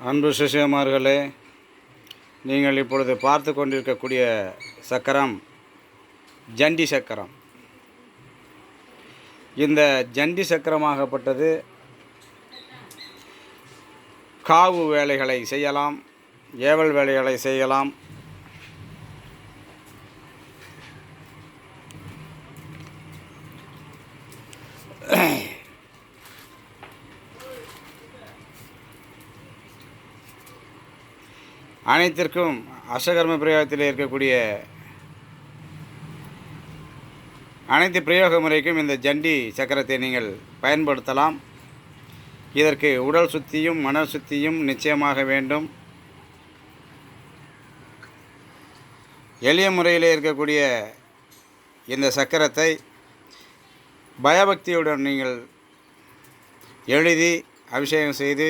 அன்பு சிஷியமார்களே நீங்கள் இப்பொழுது பார்த்து கொண்டிருக்கக்கூடிய சக்கரம் ஜண்டி சக்கரம். இந்த ஜண்டி சக்கரமாகப்பட்டது காவு வேலைகளை செய்யலாம் ஏவல் வேலைகளை செய்யலாம் அனைத்திற்கும் அஷ்டகர்ம பிரயோகத்தில் இருக்கக்கூடிய அனைத்து பிரயோக முறைக்கும் இந்த ஜண்டி சக்கரத்தை நீங்கள் பயன்படுத்தலாம். இதற்கு உடல் சுத்தியும் மன சுத்தியும் நிச்சயமாக வேண்டும். எளிய முறையில் இருக்கக்கூடிய இந்த சக்கரத்தை பயபக்தியுடன் நீங்கள் எழுதி அபிஷேகம் செய்து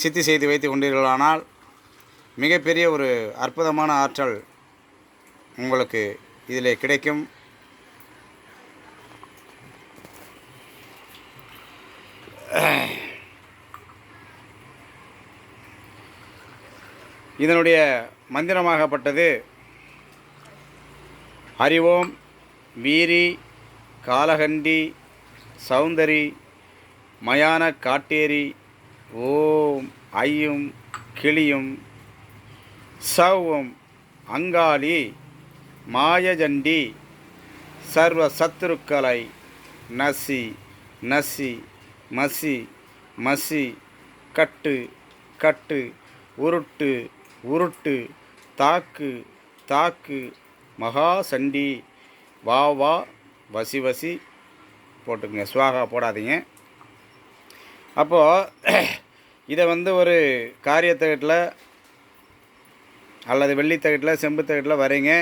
சித்தி செய்து வைத்து கொண்டீர்களானால் மிகப்பெரிய ஒரு அற்புதமான ஆற்றல் உங்களுக்கு இதில் கிடைக்கும். இதனுடைய மந்திரமாகப்பட்டது அறிவோம் வீரி காலகண்டி சௌந்தரி மயான காட்டேரி ஓம் ஐயும் கிளியும் சௌவம் அங்காளி மாயஜண்டி சர்வ சத்துருக்களை நசி நசி மசி மசி கட்டு கட்டு உருட்டு உருட்டு தாக்கு தாக்கு மகா சண்டி வா வா வசி வசி போட்டுக்குங்க சுவாகா போடாதீங்க. அப்போது இதை வந்து ஒரு காரியத்தில் அல்லது வெள்ளித்தகட்டில் செம்பு தகட்டில் வரைங்க.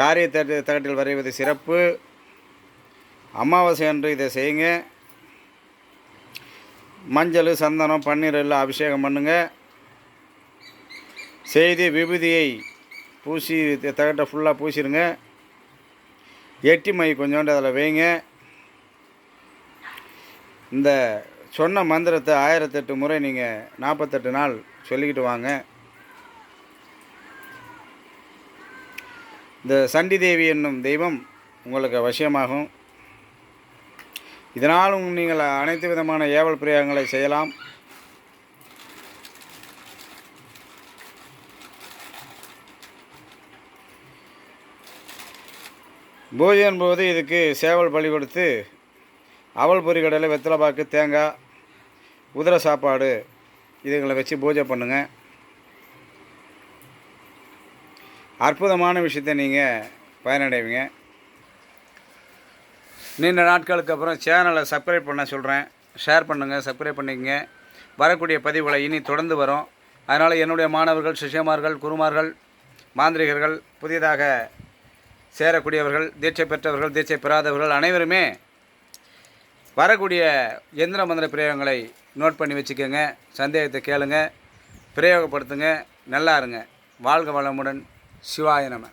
காரிய தட்டு தகட்டில் வரைவது சிறப்பு. அமாவாசை அன்று இதை செய்யுங்க. மஞ்சள் சந்தனம் பன்னீர் எல்லாம் அபிஷேகம் பண்ணுங்கள் செய்து விபூதியை பூசி தகட்டை ஃபுல்லாக பூசிடுங்க எட்டி மை கொஞ்சோண்டு அதில் வைங்க. இந்த சொன்ன மந்திரத்தை ஆயிரத்தெட்டு முறை நீங்கள் நாற்பத்தெட்டு நாள் சொல்லிக்கிட்டு வாங்க. இந்த சண்டி தேவி என்னும் தெய்வம் உங்களுக்கு வசியமாகும் இதனாலும் நீங்கள் அனைத்து விதமான ஏவல் பிரயோகங்களை செய்யலாம். பூஜையின் போது இதுக்கு சேவல் பலி கொடுத்து அவல் பொரி கடலை வெத்தலை பாக்கு தேங்காய் உதிர சாப்பாடு இதுங்களை வச்சு பூஜை பண்ணுங்கள் அற்புதமான விஷயத்தை நீங்கள் பயனடைவீங்க. நீண்ட நாட்களுக்கு அப்புறம் சேனலை சப்ஸ்கிரைப் பண்ண சொல்கிறேன் ஷேர் பண்ணுங்கள் சப்ஸ்கிரைப் பண்ணிக்கங்க. வரக்கூடிய பதிவுகளை இனி தொடர்ந்து வரும். அதனால் என்னுடைய மாணவர்கள் சிஷ்யமார்கள் குருமார்கள் மாந்திரிகர்கள் புதிதாக சேரக்கூடியவர்கள் தீட்சை பெற்றவர்கள் தீட்சை பெறாதவர்கள் அனைவருமே வரக்கூடிய எந்திர மந்திர பிரயோகங்களை நோட் பண்ணி வச்சுக்கோங்க. சந்தேகத்தை கேளுங்க பிரயோகப்படுத்துங்க நல்லா இருங்க. வாழ்க வளமுடன். శివాయ నమ.